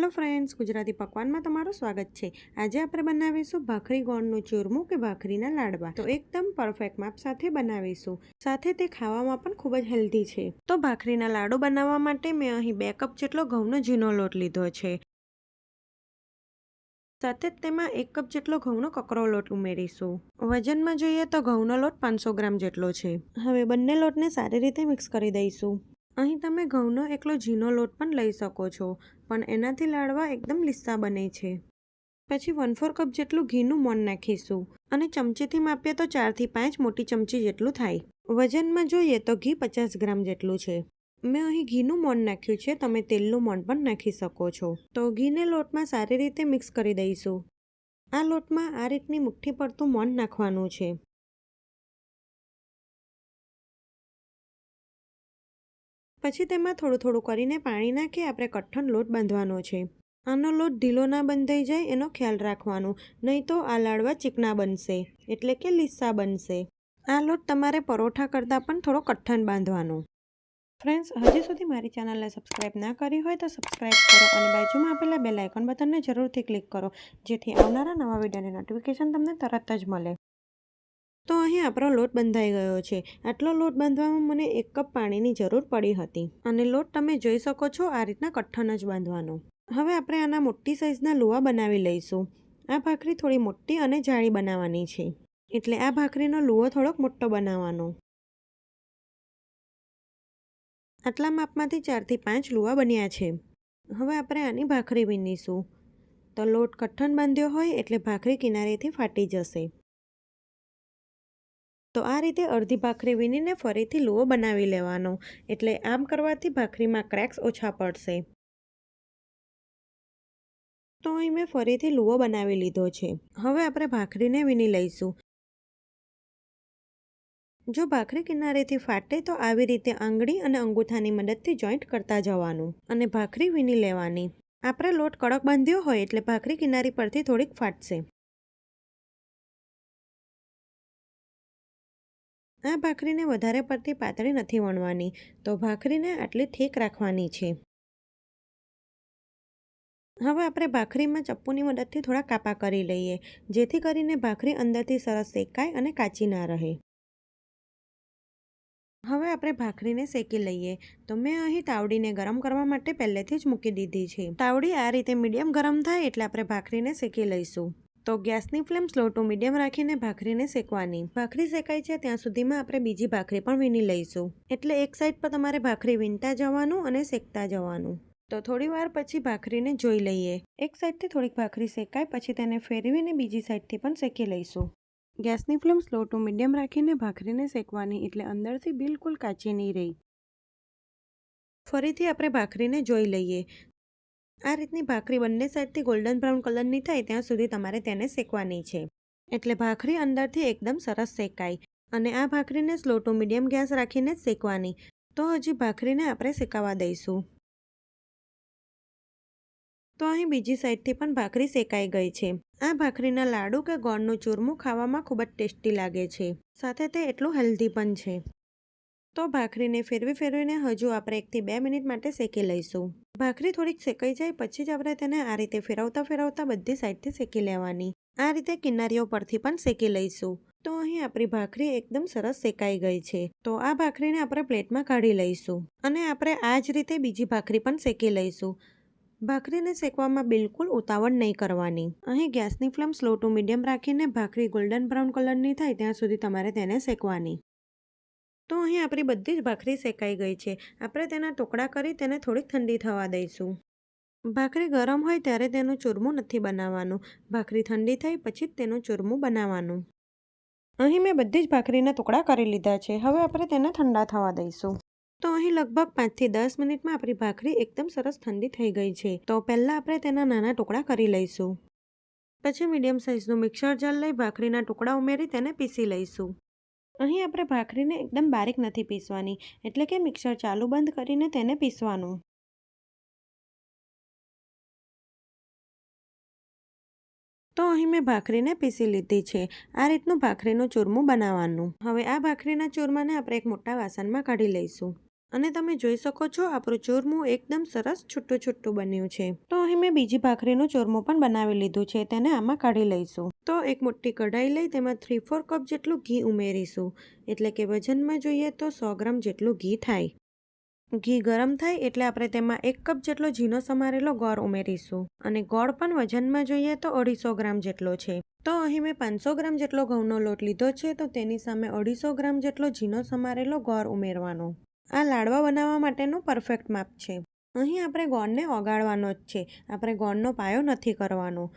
Hello friends, Gujarati પકવાનમાં તમારું સ્વાગત છે. આજે આપણે બનાવીશું ભાખરી ગોળનું ચૂરમું કે ભાખરીના લાડવા. તો એકદમ પરફેક્ટ માપ સાથે બનાવીશું. સાથે તે ખાવામાં પણ ખૂબ જ હેલ્ધી છે. તો ભાખરીના લાડુ બનાવવા માટે મેં અહીં બે કપ જેટલો ઘઉંનો ઝીણો લોટ લીધો છે. સાથે જ તેમાં એક કપ જેટલો ઘઉંનો કકરો લોટ ઉમેરીશું. વજનમાં જોઈએ તો ઘઉંનો લોટ પાંચસો ગ્રામ જેટલો છે. હવે બંને લોટને સારી રીતે મિક્સ કરી દઈશું. અહીં તમે ઘઉંનો એકલો ઝીણો લોટ પણ લઈ શકો છો, પણ એનાથી લાડવા એકદમ લીસા બને છે. પછી વન ફોર કપ જેટલું ઘીનું મોન નાખીશું અને ચમચીથી માપીએ તો ચારથી પાંચ મોટી ચમચી જેટલું થાય. વજનમાં જોઈએ તો ઘી પચાસ ગ્રામ જેટલું છે. મેં અહીં ઘીનું મોન નાખ્યું છે, તમે તેલનું મોન પણ નાખી શકો છો. તો ઘીને લોટમાં સારી રીતે મિક્સ કરી દઈશું. આ લોટમાં આ રીતની મુઠ્ઠી પડતું મોન નાખવાનું છે. પછી તેમાં થોડું થોડું કરીને પાણી નાખી આપણે કઠણ લોટ બાંધવાનો છે. આનો લોટ ઢીલો ના બંધાઈ જાય એનો ખ્યાલ રાખવાનો, નહીં તો આ લાડવા ચીકણા બનશે, એટલે કે લીસા બનશે. આ લોટ તમારે પરોઠા કરતાં પણ થોડો કઠણ બાંધવાનો. ફ્રેન્ડ્સ, હજી સુધી મારી ચેનલને સબસ્ક્રાઇબ ના કરી હોય તો સબસ્ક્રાઇબ કરો અને બાજુમાં આપેલા બેલ આઇકોન બટનને જરૂરથી ક્લિક કરો, જેથી આવનારા નવા વિડીયોની નોટિફિકેશન તમને તરત જ મળે. તો અહીં આપણો લોટ બંધાઈ ગયો છે. આટલો લોટ બાંધવામાં મને એક કપ પાણીની જરૂર પડી હતી. અને લોટ તમે જોઈ શકો છો આ રીતના કઠ્ઠન જ બાંધવાનો. હવે આપણે આના મોટી સાઇઝના લુવા બનાવી લઈશું. આ ભાખરી થોડી મોટી અને જાળી બનાવવાની છે. એટલે આ ભાખરીનો લુવો થોડોક મોટો બનાવવાનો. આટલા માપમાંથી ચારથી પાંચ લુવા બન્યા છે. હવે આપણે આની ભાખરી વીણીશું તો લોટ કઠ્ઠન બાંધ્યો હોય એટલે ભાખરી કિનારેથી ફાટી જશે. તો આ રીતે અડધી ભાખરી વીણીને ફરીથી લુઓ બનાવી લેવાનો. એટલે આમ કરવાથી ભાખરીમાં ક્રેક્સ ઓછા પડશે. તો અહીં મેં ફરીથી લુઓ બનાવી લીધો છે. હવે આપણે ભાખરીને વીણી લઈશું. જો ભાખરી કિનારેથી ફાટે તો આવી રીતે આંગળી અને અંગૂઠાની મદદથી જોઈન્ટ કરતા જવાનું અને ભાખરી વીણી લેવાની. આપણે લોટ કડક બાંધ્યો હોય એટલે ભાખરી કિનારી પરથી થોડીક ફાટશે. આ ભાખરીને વધારે પડતી પાતળી નથી વણવાની, તો ભાખરીને આટલી ઠીક રાખવાની છે. હવે આપણે ભાખરીમાં ચપ્પુની મદદથી થોડા કાપા કરી લઈએ, જેથી કરીને ભાખરી અંદરથી સરસ શેકાય અને કાચી ના રહે. હવે આપણે ભાખરીને શેકી લઈએ, તો મેં અહીં તાવડીને ગરમ કરવા માટે પહેલેથી જ મૂકી દીધી છે. તાવડી આ રીતે મીડિયમ ગરમ થાય એટલે આપણે ભાખરીને શેકી લઈશું. તો ગેસની ફ્લેમ સ્લો ટુ મીડિયમ રાખીને ભાખરીને શેકવાની. ભાખરી શેકાય છે ત્યાં સુધીમાં આપણે બીજી ભાખરી પણ વીણી લઈશું. એટલે એક સાઈડ પર તમારે ભાખરી વીણતા જવાનું અને શેકતા જવાનું. તો થોડી વાર પછી ભાખરીને જોઈ લઈએ. એક સાઈડથી થોડીક ભાખરી શેકાય, પછી તેને ફેરવીને બીજી સાઈડથી પણ શેકી લઈશું. ગેસની ફ્લેમ સ્લો ટુ મીડિયમ રાખીને ભાખરીને શેકવાની એટલે અંદરથી બિલકુલ કાચી નહીં રહી. ફરીથી આપણે ભાખરીને જોઈ લઈએ. આ રીતની ભાખરી બંને સાઈડથી ગોલ્ડન બ્રાઉન કલરની થાય ત્યાં સુધી તમારે તેને શેકવાની છે. એટલે ભાખરી અંદરથી એકદમ સરસ શેકાય અને આ ભાખરીને સ્લો ટુ મીડિયમ ગેસ રાખીને જ શેકવાની. તો હજી ભાખરીને આપણે શેકાવા દઈશું. તો અહીં બીજી સાઈડથી પણ ભાખરી શેકાઈ ગઈ છે. આ ભાખરીના લાડુ કે ગોળનું ચૂરમું ખાવામાં ખૂબ જ ટેસ્ટી લાગે છે. સાથે તે એટલું હેલ્ધી પણ છે. તો ભાખરીને ફેરવી ફેરવીને હજુ આપણે એકથી બે મિનિટ માટે શેકી લઈશું. ભાખરી થોડીક શેકાઈ જાય પછી જ આપણે તેને આ રીતે ફેરવતા ફેરવતા બધી સાઈડથી શેકી લેવાની. આ રીતે કિનારીઓ પરથી પણ શેકી લઈશું. તો અહીં આપણી ભાખરી એકદમ સરસ શેકાઈ ગઈ છે. તો આ ભાખરીને આપણે પ્લેટમાં કાઢી લઈશું અને આપણે આ જ રીતે બીજી ભાખરી પણ શેકી લઈશું. ભાખરીને શેકવામાં બિલકુલ ઉતાવળ નહીં કરવાની. અહીં ગેસની ફ્લેમ સ્લો ટુ મીડિયમ રાખીને ભાખરી ગોલ્ડન બ્રાઉન કલરની થાય ત્યાં સુધી તમારે તેને શેકવાની. તો અહીં આપણી બધી જ ભાખરી શેકાઈ ગઈ છે. આપણે તેના ટુકડા કરી તેને થોડીક ઠંડી થવા દઈશું. ભાખરી ગરમ હોય ત્યારે તેનું ચૂરમું નથી બનાવવાનું. ભાખરી ઠંડી થઈ પછી જ તેનું ચૂરમું બનાવવાનું. અહીં મેં બધી જ ભાખરીના ટુકડા કરી લીધા છે. હવે આપણે તેને ઠંડા થવા દઈશું. તો અહીં લગભગ પાંચથી દસ મિનિટમાં આપણી ભાખરી એકદમ સરસ ઠંડી થઈ ગઈ છે. તો પહેલાં આપણે તેના નાના ટુકડા કરી લઈશું. પછી મીડિયમ સાઇઝનું મિક્સર જાર લઈ ભાખરીના ટુકડા ઉમેરી તેને પીસી લઈશું. અહીં આપણે ભાખરીને એકદમ બારીક નથી પીસવાની, એટલે કે મિક્સર ચાલુ બંધ કરીને તેને પીસવાનું. તો અહીં મેં ભાખરીને પીસી લીધી છે. આ રીતનું ભાખરીનું ચૂરમું બનાવવાનું. હવે આ ભાખરીના ચૂરમાને આપણે એક મોટા વાસણમાં કાઢી લઈશું. અને તમે જોઈ શકો છો, આપણું ચૂરમું એકદમ સરસ છૂટું છૂટું બન્યું છે. તો અહીં મેં બીજી ભાખરીનું ચૂરમું પણ બનાવી લીધું છે, તેને આમાં કાઢી લઈશું. તો એક મોટી કઢાઈ લઈ, તેમાં થ્રી ફોર કપ જેટલું ઘી ઉમેરીશું. એટલે કે વજનમાં જોઈએ તો સો ગ્રામ જેટલું ઘી થાય. ઘી ગરમ થાય એટલે આપણે તેમાં એક કપ જેટલો ઝીનો સમારેલો ગોળ ઉમેરીશું. અને ગોળ પણ વજનમાં જોઈએ તો અઢીસો ગ્રામ જેટલો છે. તો અહીં મેં પાંચસો ગ્રામ જેટલો ઘઉંનો લોટ લીધો છે, તો તેની સામે અઢીસો ગ્રામ જેટલો ઝીનો સમારેલો ગોળ ઉમેરવાનો. આ લાડવા બનાવવા માટેનું પરફેક્ટ માપ છે. અહીં આપણે ગોળને ઓગાળવાનો જ છે. આપણે ગોળનો પાયો નથી કરવાનો.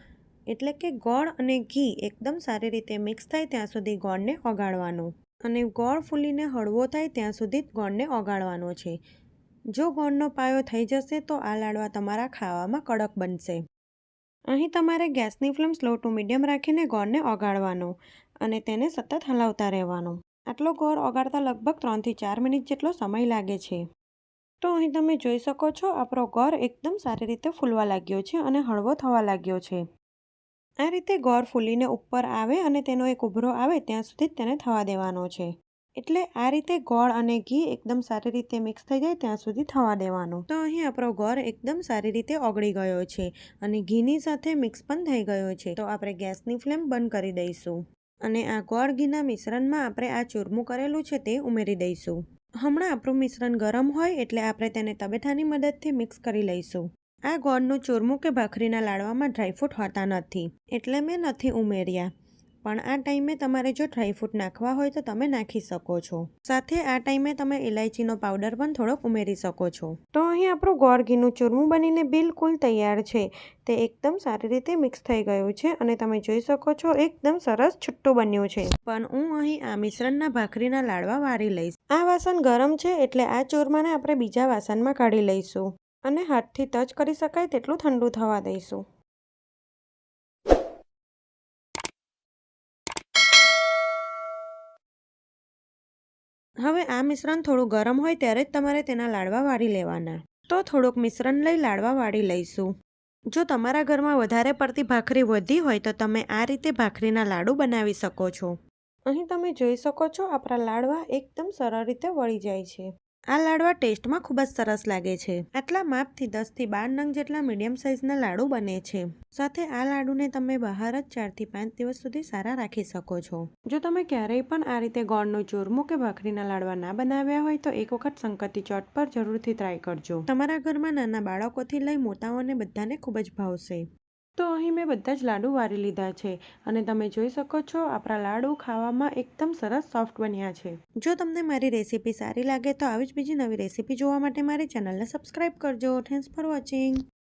એટલે કે ગોળ અને ઘી એકદમ સારી રીતે મિક્સ થાય ત્યાં સુધી ગોળને ઓગાળવાનો. અને ગોળ ફૂલીને હળવો થાય ત્યાં સુધી ગોળને ઓગાળવાનો છે. જો ગોળનો પાયો થઈ જશે તો આ લાડવા તમારા ખાવામાં કડક બનશે. અહીં તમારે ગેસની ફ્લેમ સ્લો ટુ મીડિયમ રાખીને ગોળને ઓગાળવાનો અને તેને સતત હલાવતા રહેવાનો. આટલો ગોળ ઓગાળતા લગભગ ત્રણથી ચાર મિનિટ જેટલો સમય લાગે છે. તો અહીં તમે જોઈ શકો છો, આપણો ગોળ એકદમ સારી રીતે ફૂલવા લાગ્યો છે અને હળવો થવા લાગ્યો છે. આ રીતે ગોળ ફૂલીને ઉપર આવે અને તેનો એક ઉભરો આવે ત્યાં સુધી તેને થવા દેવાનો છે. એટલે આ રીતે ગોળ અને ઘી એકદમ સારી રીતે મિક્સ થઈ જાય ત્યાં સુધી થવા દેવાનું. તો અહીં આપણો ગોળ એકદમ સારી રીતે ઓગળી ગયો છે અને ઘીની સાથે મિક્સ પણ થઈ ગયો છે. તો આપણે ગેસની ફ્લેમ બંધ કરી દઈશું. અને આ ગોળ ઘીના મિશ્રણમાં આપણે આ ચૂરમું કરેલું છે તે ઉમેરી દઈશું. હમણાં આપણું મિશ્રણ ગરમ હોય એટલે આપણે તેને તબેથાની મદદથી મિક્સ કરી લઈશું. આ ગોળનું ચૂરમું કે ભાખરીના લાડવામાં ડ્રાયફ્રૂટ હોતા નથી. એટલે મેં નથી ઉમેર્યા. પણ આ ટાઈમે તમારે જો ડ્રાયફ્રૂટ નાખવા હોય તો તમે નાખી શકો છો. સાથે આ ટાઈમે તમે ઇલાયચીનો પાવડર પણ થોડોક ઉમેરી શકો છો. તો અહીં આપણું ગોળ ઘીનું ચૂરમું બનીને બિલકુલ તૈયાર છે. તે એકદમ સારી રીતે મિક્સ થઈ ગયું છે અને તમે જોઈ શકો છો એકદમ સરસ છુટ્ટું બન્યું છે. પણ હું અહીં આ મિશ્રણના ભાખરીના લાડવા વાળી લઈશ. આ વાસણ ગરમ છે એટલે આ ચૂરમાને આપણે બીજા વાસણમાં કાઢી લઈશું. અને હાથથી ટચ કરી શકાય તેટલું ઠંડુ થવા દઈશું. હવે આ મિશ્રણ થોડું ગરમ હોય ત્યારે જ તમારે તેના લાડવા વાળી લેવાના. તો થોડુંક મિશ્રણ લઈ લાડવા વાળી લઈશું. જો તમારા ઘરમાં વધારે પડતી ભાખરી વધી હોય તો તમે આ રીતે ભાખરીના લાડુ બનાવી શકો છો. અહીં તમે જોઈ શકો છો આપણા લાડવા એકદમ સરળ રીતે વળી જાય છે. આ લાડવા ટેસ્ટમાં ખૂબ જ સરસ લાગે છે. આટલા માપથી દસથી બાર નંગ જેટલા મીડિયમ સાઇઝના લાડુ બને છે. સાથે આ લાડુને તમે બહાર જ ચારથી પાંચ દિવસ સુધી સારા રાખી શકો છો. જો તમે ક્યારેય પણ આ રીતે ગોળનું ચૂરમું કે ભાખરીના લાડવા ના બનાવ્યા હોય તો એક વખત સંકતિ ચોટ પર જરૂરથી ટ્રાય કરજો. તમારા ઘરમાં નાના બાળકોથી લઈ મોટાઓને બધાને ખૂબ જ ભાવશે. તો અહીં મેં બધા જ લાડુ વારી લીધા છે અને તમે જોઈ શકો છો આપણા લાડુ ખાવામાં એકદમ સરસ સોફ્ટ બન્યા છે. જો તમને મારી રેસીપી સારી લાગે તો આવી જ બીજી નવી રેસીપી જોવા માટે મારી ચેનલને સબસ્ક્રાઈબ કરજો. Thanks for watching